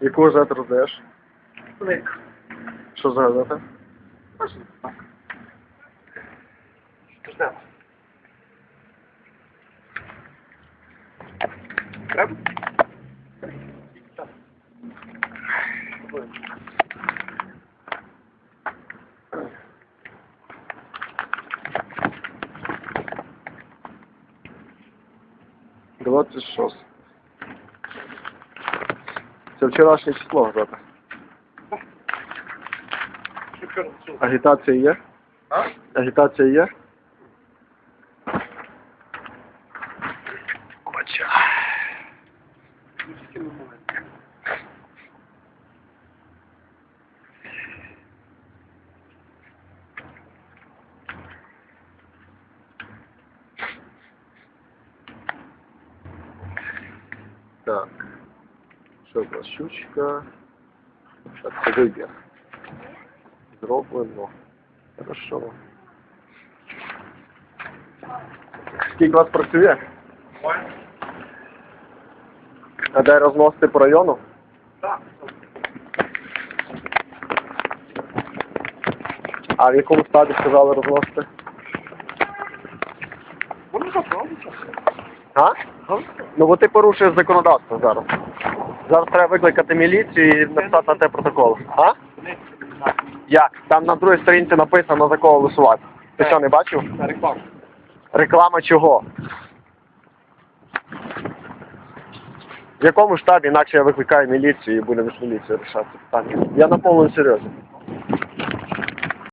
Яку газету роздаєш? Лик. Що за газета? Можна так. Ждемо. Треба? Двадцять шост. Це вчорашнє число газета. Агітація є? А? Агітація є? Хоча. Так. Що у щучка? Так, це вибір. Зроблено. Хорошо. Скільки вас працює? А де розносити по району? Так. А в якому стаді сказали розносити? Воно заправиться. А? Ну бо ти порушуєш законодавство зараз. Зараз треба викликати міліцію і написати на те протокол. А? Як? Там на другій сторінці написано за кого голосувати. Ти що, не бачив? Реклама. Реклама чого? В якому штабі інакше я викликаю міліцію і будемо з міліцією рішати питання. Я на повному серйозі.